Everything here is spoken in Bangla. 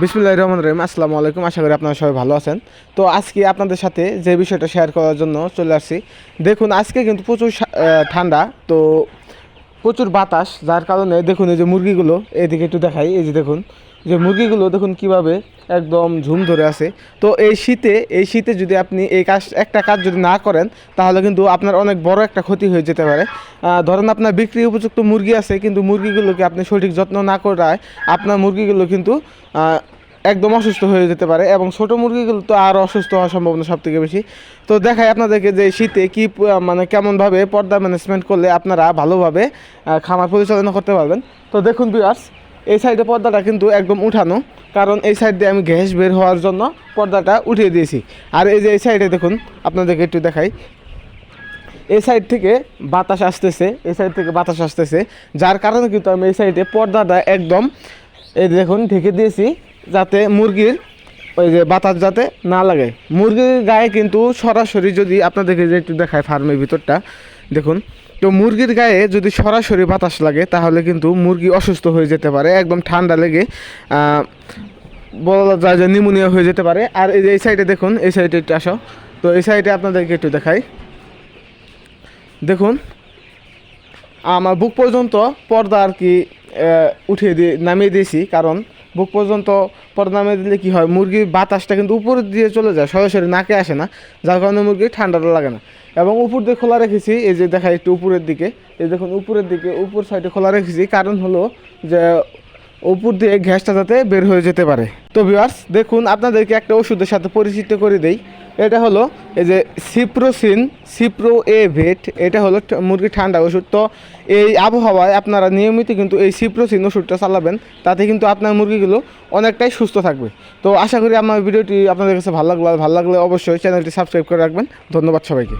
বিসমুল্লাহ রহমান রহিম, আসসালামু আলাইকুম। আশা করি আপনারা সবাই ভালো আছেন। তো আজকে আপনাদের সাথে যে বিষয়টা শেয়ার করার জন্য চলে আসছি। দেখুন, আজকে কিন্তু প্রচুর ঠান্ডা, তো প্রচুর বাতাস, যার কারণে দেখুন এই যে মুরগিগুলো, এদিকে একটু দেখাই। এই যে দেখুন যে মুরগিগুলো দেখুন কীভাবে একদম ঝুম ধরে আছে। তো এই শীতে এই শীতে যদি আপনি এই কাজ, একটা কাজ যদি না করেন, তাহলে কিন্তু আপনার অনেক বড় একটা ক্ষতি হয়ে যেতে পারে। ধরেন আপনার বিক্রি উপযুক্ত মুরগি আছে, কিন্তু মুরগিগুলোকে আপনি সঠিক যত্ন না করায় আপনার মুরগিগুলো কিন্তু একদম অসুস্থ হয়ে যেতে পারে এবং ছোটো মুরগিগুলো তো আরও অসুস্থ হওয়ার সম্ভাবনা সব থেকে বেশি। তো দেখাই আপনাদেরকে যে শীতে কী মানে কেমনভাবে পর্দা ম্যানেজমেন্ট করলে আপনারা ভালোভাবে খামার পরিচালনা করতে পারবেন। তো দেখুন বিয়ার্স এই সাইডে পর্দাটা কিন্তু একদম উঠানো, কারণ এই সাইড দিয়ে আমি গ্যাস বের হওয়ার জন্য পর্দাটা উঠিয়ে দিয়েছি। আর এই যে এই সাইডে দেখুন, আপনাদেরকে একটু দেখাই। এই সাইড থেকে বাতাস আসতেছে, এই সাইড থেকে বাতাস আসতেছে, যার কারণে কিন্তু আমি এই সাইডে পর্দাটা একদম এই দেখুন, ঢেকে দিয়েছি, যাতে মুরগির ওই যে বাতাস যাতে না লাগে। মুরগির গায়ে কিন্তু সরাসরি যদি আপনাদেরকে যে একটু দেখায় ফার্মের ভিতরটা, দেখুন তো মুরগির গায়ে যদি সরাসরি বাতাস লাগে, তাহলে কিন্তু মুরগি অসুস্থ হয়ে যেতে পারে, একদম ঠান্ডা লেগে বলা যায় যে নিউমোনিয়া হয়ে যেতে পারে। আর এই সাইডে দেখুন, এই সাইডে একটু আসো। তো এই সাইডে আপনাদেরকে একটু দেখাই। দেখুন, আমার বুক পর্যন্ত পর্দা আর কি উঠিয়ে দিয়ে, নামিয়ে দিয়েছি, কারণ বুক পর্যন্ত পর্দা নামিয়ে দিলে কি হয়? মুরগির বাতাসটা কিন্তু উপর দিয়ে চলে যায় সরাসরি নাকে আসে না, যার কারণে মুরগি ঠান্ডাটা লাগে না। এবং উপর দিয়ে খোলা রেখেছি, এই যে দেখা একটু উপরের দিকে, এই দেখুন উপরের দিকে, উপর সাইডে খোলা রেখেছি। কারণ হলো যে উপর দিয়ে গ্যাসটা যাতে বের হয়ে যেতে পারে। তো ভিউয়ার্স, দেখুন, আপনাদেরকে একটা ওষুধের সাথে পরিচিত করে দেই। এটা হলো এই যে সিপ্রোসিন, সিপ্রো এ ভেট, এটা হলো মুরগির ঠান্ডা ওষুধ। তো এই আবহাওয়ায় আপনারা নিয়মিত কিন্তু এই সিপ্রোসিন ওষুধটা চালাবেন, তাতে কিন্তু আপনার মুরগিগুলো অনেকটাই সুস্থ থাকবে। তো আশা করি আমার ভিডিওটি আপনাদের কাছে ভালো লাগল। ভালো লাগলে অবশ্যই চ্যানেলটি সাবস্ক্রাইব করে রাখবেন। ধন্যবাদ সবাইকে।